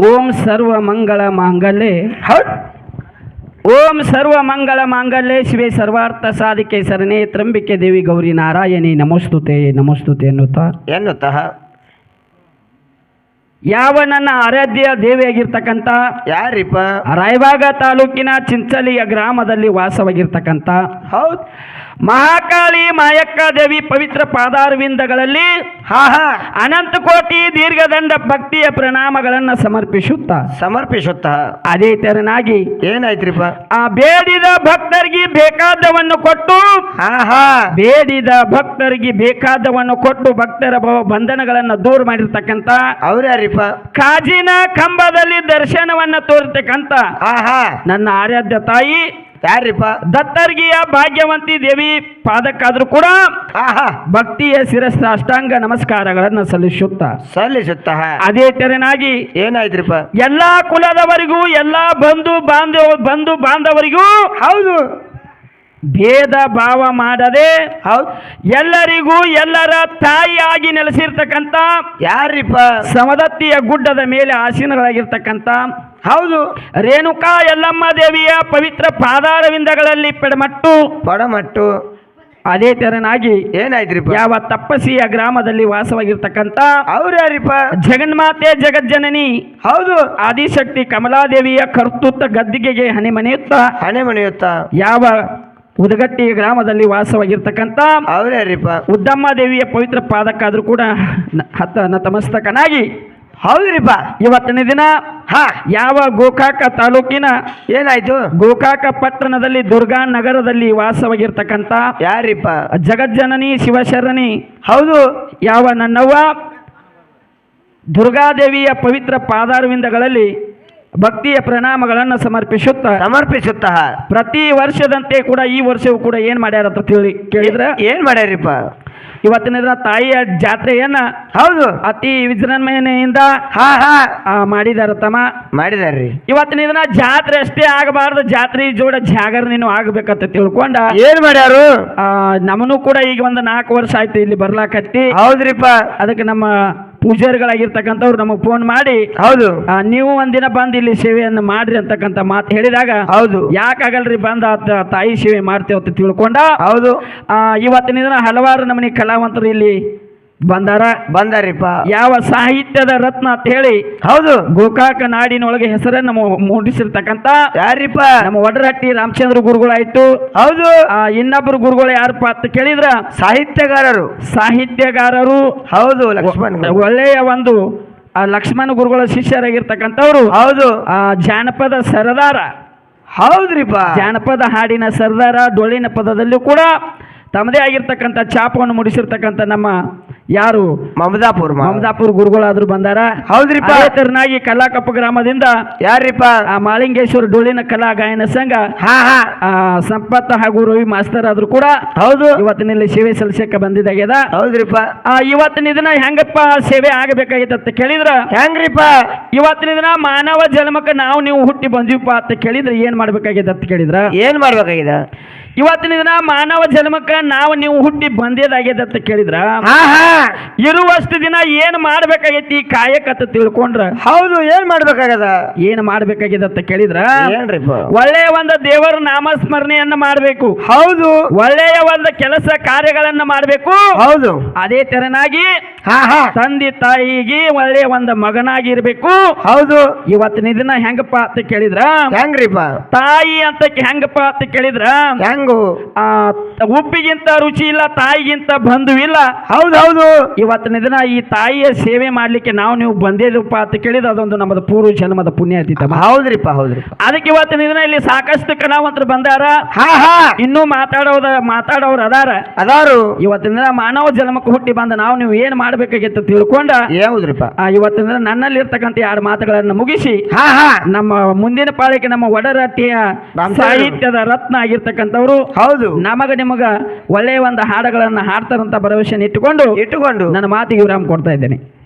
ಓಂ ಸರ್ವ ಮಂಗಳ ಮಾಂಗಲ್ಯೆ. ಹೌದು. ಓಂ ಸರ್ವ ಮಂಗಳ ಮಾಂಗಲ್ಯೆ. ಶಿವೆ ಸರ್ವಾರ್ಥ ಸಾಧಿಕೆ ಸರಣೆ ತ್ರಂಬಿಕೆ ದೇವಿ ಗೌರಿ ನಾರಾಯಣಿ. ನಮಸ್ತುತೆ ನಮಸ್ತುತೆ ಎನ್ನುತ್ತಾ. ಎನ್ನುತ್ತಾ. ಯಾವ ನನ್ನ ಆರಾಧ್ಯ ದೇವಿಯಾಗಿರ್ತಕ್ಕಂಥ ಯಾರಿಪ್ಪ? ರಾಯಬಾಗ ತಾಲೂಕಿನ ಚಿಂಚಲಿಯ ಗ್ರಾಮದಲ್ಲಿ ವಾಸವಾಗಿರ್ತಕ್ಕಂಥ ಹೌದು. ಮಹಾಕಾಳಿ ಮಾಯಕ್ಕ ದೇವಿ ಪವಿತ್ರ ಪಾದಾರವಿಂದಗಳಲ್ಲಿ ಹಾ ಹಾ. ಅನಂತ ಕೋಟಿ ದೀರ್ಘದಂಡ ಭಕ್ತಿಯ ಪ್ರಣಾಮಗಳನ್ನ ಸಮರ್ಪಿಸುತ್ತ. ಸಮರ್ಪಿಸುತ್ತ. ಅದೇ ತೆರನಾಗಿ ಏನಾಯ್ತ್ರಿಪ್ಪ? ಆ ಬೇಡಿದ ಭಕ್ತರಿಗೆ ಬೇಕಾದವನ್ನು ಕೊಟ್ಟು ಹಾ ಹಾ. ಬೇಡಿದ ಭಕ್ತರಿಗೆ ಬೇಕಾದವನ್ನು ಕೊಟ್ಟು ಭಕ್ತರ ಬಂಧನಗಳನ್ನ ದೂರ ಮಾಡಿರ್ತಕ್ಕಂತ ಅವ್ರ್ಯಾರಿಪ್ಪ ಕಾಜಿನ ಕಂಬದಲ್ಲಿ ದರ್ಶನವನ್ನ ತೋರ್ತಕ್ಕಂಥ ಹಾ ಹಾ. ನನ್ನ ಆರಾಧ್ಯ ತಾಯಿ ಯಾರಿಪ್ಪ ದತ್ತರ್ಗಿಯ ಭಾಗ್ಯವಂತಿ ದೇವಿ ಪಾದಕ್ಕಾದ್ರೂ ಕೂಡ ಹಾ ಹಾ ಭಕ್ತಿಯ ಶಿರಸ್ಥ ಅಷ್ಟಾಂಗ ನಮಸ್ಕಾರಗಳನ್ನು ಸಲ್ಲಿಸುತ್ತಾ. ಸಲ್ಲಿಸುತ್ತ? ಅದೇ ತೆರನಾಗಿ ಏನಾಯ್ತ್ರಿಪ್ಪ? ಎಲ್ಲಾ ಕುಲದವರಿಗೂ ಎಲ್ಲಾ ಬಂಧು ಬಾಂಧವ ಬಂಧು ಬಾಂಧವರಿಗೂ ಹೌದು. ಭೇದ ಭಾವ ಮಾಡದೆ ಹೌದು. ಎಲ್ಲರಿಗೂ ಎಲ್ಲರ ತಾಯಿಯಾಗಿ ನೆಲೆಸಿರ್ತಕ್ಕಂಥ ಯಾರಿಪ್ಪ? ಸಮದತ್ತಿಯ ಗುಡ್ಡದ ಮೇಲೆ ಆಸೀನಗಳಾಗಿರ್ತಕ್ಕಂಥ ಹೌದು. ರೇಣುಕಾ ಯಲ್ಲಮ್ಮ ದೇವಿಯ ಪವಿತ್ರ ಪಾದಾರವಿಂದಗಳಲ್ಲಿ ಪಡಮಟ್ಟು ಪಡಮಟ್ಟು. ಅದೇ ತೆರನಾಗಿ ಏನಾಯ್ತ್ರಿ ಯಾವ ತಪ್ಪಸಿಯ ಗ್ರಾಮದಲ್ಲಿ ವಾಸವಾಗಿರ್ತಕ್ಕಂಥ ಅವ್ರ ಯಾರಿಪ್ಪ? ಜಗನ್ಮಾತೆ ಜಗಜ್ಜನನಿ ಹೌದು. ಆದಿಶಕ್ತಿ ಕಮಲಾದೇವಿಯ ಕರ್ತೃತ್ವ ಗದ್ದಿಗೆಗೆ ಹಣೆ ಮನೆಯುತ್ತ ಹಣೆ ಮನೆಯುತ್ತ ಯಾವ ಉದಗಟ್ಟಿ ಗ್ರಾಮದಲ್ಲಿ ವಾಸವಾಗಿರ್ತಕ್ಕಂಥ ಯಾರಿಪ್ಪ ಉದ್ದಮ್ಮ ದೇವಿಯ ಪವಿತ್ರ ಪಾದಕ್ಕಾದ್ರೂ ಕೂಡ ಹತ್ತ ನತಮಸ್ತಕನಾಗಿ ಹೌದ್ರಿಪ್ಪ. ಇವತ್ತಿನ ದಿನ ಹಾ. ಯಾವ ಗೋಕಾಕ ತಾಲೂಕಿನ ಏನಾಯ್ತು? ಗೋಕಾಕ ಪಟ್ಟಣದಲ್ಲಿ ದುರ್ಗಾ ನಗರದಲ್ಲಿ ವಾಸವಾಗಿರ್ತಕ್ಕಂಥ ಯಾರಿಪ್ಪ? ಜಗಜ್ಜನನಿ ಶಿವಶರಣಿ ಹೌದು. ಯಾವ ನನ್ನವ್ವ ದುರ್ಗಾದೇವಿಯ ಪವಿತ್ರ ಪಾದಾರವಿಂದಗಳಲ್ಲಿ ಭಕ್ತಿಯ ಪ್ರಣಾಮಗಳನ್ನು ಸಮರ್ಪಿಸುತ್ತಾ ಸಮರ್ಪಿಸುತ್ತ. ಪ್ರತಿ ವರ್ಷದಂತೆ ಕೂಡ ಈ ವರ್ಷವೂ ಕೂಡ ಏನ್ ಮಾಡ್ಯಾರ ಅಂತ ತಿಳಿ ಕೇಳಿದ್ರೆ? ಏನ್ ಮಾಡ್ಯಾರಿಪ್ಪ? ಇವತ್ತಿನ ದಿನ ತಾಯಿಯ ಜಾತ್ರೆಯನ್ನ ಹೌದು. ಅತಿ ವಿಜೃಂಭಣೆಯಿಂದ ಹಾ ಹಾ. ಮಾಡಿದಾರ ತಮ್ಮ. ಮಾಡಿದಾರ್ರಿ. ಇವತ್ತಿನ ದಿನ ಜಾತ್ರೆ ಅಷ್ಟೇ ಆಗಬಾರ್ದು ಜಾತ್ರೆ ಜೋಡ ಜಾಗರಣೆನೂ ಆಗ್ಬೇಕಂತ ತಿಳ್ಕೊಂಡ. ಏನ್ ಮಾಡ್ಯಾರು? ನಮನು ಕೂಡ ಈಗ ಒಂದು ನಾಲ್ಕು ವರ್ಷ ಆಯ್ತು ಇಲ್ಲಿ ಬರ್ಲಾಕತ್ತಿ. ಹೌದ್ರಿಪ್ಪ. ಅದಕ್ಕೆ ನಮ್ಮ ಪೂಜಾರಿಗಳಾಗಿರ್ತಕ್ಕಂಥವ್ರು ನಮಗೆ ಫೋನ್ ಮಾಡಿ ಹೌದು. ನೀವು ಒಂದಿನ ಬಂದು ಇಲ್ಲಿ ಸೇವೆಯನ್ನು ಮಾಡ್ರಿ ಅಂತಕ್ಕಂಥ ಮಾತು ಹೇಳಿದಾಗ ಹೌದು. ಯಾಕಾಗಲ್ರಿ ಬಂದ ಆತ ತಾಯಿ ಸೇವೆ ಮಾಡ್ತೇವೆ ಅಂತ ತಿಳ್ಕೊಂಡ ಹೌದು. ಆ, ಇವತ್ತಿನ ದಿನ ಹಲವಾರು ನಮನಿ ಕಲಾವಂತರು ಇಲ್ಲಿ ಬಂದಾರ? ಬಂದಾರಿಪ್ಪ. ಯಾವ ಸಾಹಿತ್ಯದ ರತ್ನ ಅಂತ ಹೇಳಿ ಹೌದು. ಗೋಕಾಕ ನಾಡಿನೊಳಗೆ ಹೆಸರನ್ನು ಮೂಡಿಸಿರ್ತಕ್ಕಂತ ಯಾರಿಪ್ಪ? ನಮ್ಮ ಒಡರಟ್ಟಿ ರಾಮಚಂದ್ರ ಗುರುಗಳಾಯ್ತು ಹೌದು. ಆ, ಇನ್ನೊಬ್ಬರು ಗುರುಗಳು ಯಾರಪ್ಪ ಅಂತ ಕೇಳಿದ್ರ? ಸಾಹಿತ್ಯಗಾರರು. ಸಾಹಿತ್ಯಗಾರರು. ಹೌದು ಲಕ್ಷ್ಮಣ್ ಒಳ್ಳೆಯ ಒಂದು ಆ, ಲಕ್ಷ್ಮಣ ಗುರುಗಳ ಶಿಷ್ಯರಾಗಿರ್ತಕ್ಕಂಥವ್ರು. ಹೌದು. ಆ, ಜಾನಪದ ಸರದಾರ. ಹೌದ್ರಿಪ್ಪ. ಜಾನಪದ ಹಾಡಿನ ಸರದಾರ ಡೊಳ್ಳಿನ ಪದದಲ್ಲೂ ಕೂಡ ತಮ್ಮದೇ ಆಗಿರ್ತಕ್ಕಂಥ ಚಾಪವನ್ನು ಮುಡಿಸಿರ್ತಕ್ಕಂಥ ನಮ್ಮ ಯಾರು? ಮಮದಾಪುರ್ ಮಮದಾಪುರ್ ಗುರುಗಳಾದ್ರು ಬಂದಾರ? ಹೌದ್ರಿಪ್ಪ. ಕಲ್ಲಾಕಪ್ಪ ಕಲಾಕಪ್ಪ ಗ್ರಾಮದಿಂದ ಯಾರಿಪ್ಪ ಆ ಮಾಳಿಂಗೇಶ್ವರ ಡೋಳಿನ ಕಲಾ ಗಾಯನ ಸಂಘ ಹಾ ಹಾ. ಸಂಪತ್ ಸಂಪತ್ತ ಹಾಗೂ ರವಿ ಮಾಸ್ತರ್ ಆದ್ರು ಕೂಡ ಹೌದು. ಇವತ್ತಿನಲ್ಲಿ ಸೇವೆ ಸಲ್ಲಿಸಕ್ಕೆ ಬಂದಿದ್ದಾಗ್ಯದ ಹೌದ್ರಿಪ್ಪ. ಆ, ಇವತ್ತಿನ ದಿನ ಹೆಂಗಪ್ಪ ಸೇವೆ ಆಗಬೇಕಾಗಿತ್ತು ಅಂತ ಕೇಳಿದ್ರ? ಹೆಂಗ್ರಿಪ್ಪ? ಇವತ್ತಿನ ದಿನ ಮಾನವ ಜನ್ಮಕ್ಕೆ ನಾವು ನೀವು ಹುಟ್ಟಿ ಬಂದಿವಪ್ಪ ಅಂತ ಕೇಳಿದ್ರೆ ಏನ್ ಮಾಡ್ಬೇಕಾಗಿದೆ ಅಂತ ಕೇಳಿದ್ರ? ಏನ್ ಮಾಡ್ಬೇಕಾಗಿದೆ? ಇವತ್ತಿನ ದಿನ ಮಾನವ ಜನ್ಮಕ್ಕೆ ನಾವು ನೀವು ಹುಟ್ಟಿ ಬಂದೇದಾಗ್ಯದ ಅಂತ ಕೇಳಿದ್ರ? ಇರುವಷ್ಟು ದಿನ ಏನ್ ಮಾಡ್ಬೇಕಾಗೈತಿ ಕಾಯಕ ಅಂತ ತಿಳ್ಕೊಂಡ್ರ? ಹೌದು ಏನ್ ಮಾಡ್ಬೇಕಾಗದ ಏನ್ ಮಾಡ್ಬೇಕಾಗ್ಯದ ಅಂತ ಕೇಳಿದ್ರ? ಒಳ್ಳೆಯ ಒಂದು ದೇವರ ನಾಮಸ್ಮರಣೆಯನ್ನ ಮಾಡಬೇಕು. ಹೌದು. ಒಳ್ಳೆಯ ಒಂದು ಕೆಲಸ ಕಾರ್ಯಗಳನ್ನ ಮಾಡಬೇಕು. ಹೌದು. ಅದೇ ತೆರನಾಗಿ ತಂದೆ ತಾಯಿಗೆ ಒಳ್ಳೆಯ ಒಂದು ಮಗನಾಗಿರ್ಬೇಕು. ಹೌದು. ಇವತ್ತಿನ ದಿನ ಹೆಂಗಪ್ಪ ಅಂತ ಕೇಳಿದ್ರ? ಹೆಂಗ್ರಿಪ್ಪ? ತಾಯಿ ಅಂತ ಹೆಂಗಪ್ಪ ಅಂತ ಕೇಳಿದ್ರ? ಹೆಂಗು ಆ ಉಪ್ಪಿಗಿಂತ ರುಚಿ ಇಲ್ಲ ತಾಯಿಗಿಂತ ಬಂಧು ಇಲ್ಲ. ಹೌದೌದು ಹೌದು. ಇವತ್ತಿನ ದಿನ ಈ ತಾಯಿಯ ಸೇವೆ ಮಾಡ್ಲಿಕ್ಕೆ ನಾವು ನೀವು ಬಂದೇದಪ್ಪ ಅಂತ ಕೇಳಿದ ಅದೊಂದು ನಮ್ಮದು ಪೂರ್ವ ಜನ್ಮದ ಪುಣ್ಯ ಅತೀತ ಹೌದ್ರಿಪ್ಪ ಹೌದ್ರಿ ಅದಕ್ಕೆ ಇವತ್ತಿನ ದಿನ ಇಲ್ಲಿ ಸಾಕಷ್ಟು ಕಲಾವಂತರು ಬಂದಾರ. ಹಾ ಹಾ. ಇನ್ನೂ ಮಾತಾಡೋದ ಮಾತಾಡೋರು ಅದಾರ. ಅದಾರು. ಇವತ್ತಿನ ದಿನ ಮಾನವ ಜನ್ಮಕ್ಕೆ ಹುಟ್ಟಿ ಬಂದ ನಾವು ನೀವು ಏನ್ ಮಾಡ್ಬೇಕಾಗಿತ್ತು ತಿಳ್ಕೊಂಡ ಹೌದ್ರಿಪ್ಪ. ಆ, ಇವತ್ತಿನ ದಿನ ನನ್ನಲ್ಲಿ ಇರ್ತಕ್ಕಂಥ ಎರಡು ಮಾತುಗಳನ್ನು ಮುಗಿಸಿ ಹಾ ಹಾ. ನಮ್ಮ ಮುಂದಿನ ಪಾಳಿಕೆ ನಮ್ಮ ಒಡರಟ್ಟಿಯ ರಾಮಚಂದ್ರ. ಸಾಹಿತ್ಯದ ರತ್ನ ಆಗಿರ್ತಕ್ಕಂಥವ್ರು ಹೌದು. ನಮಗ ನಿಮಗ ಒಳ್ಳೆಯ ಒಂದು ಹಾಡುಗಳನ್ನ ಹಾಡ್ತಾರಂತ ಭರವಸೆಯನ್ನು ಇಟ್ಟುಕೊಂಡು ಇಟ್ಟುಕೊಂಡು. ನನ್ನ ಮಾತಿಗೆ ವಿರಾಮ ಕೊಡ್ತಾ ಇದ್ದೇನೆ.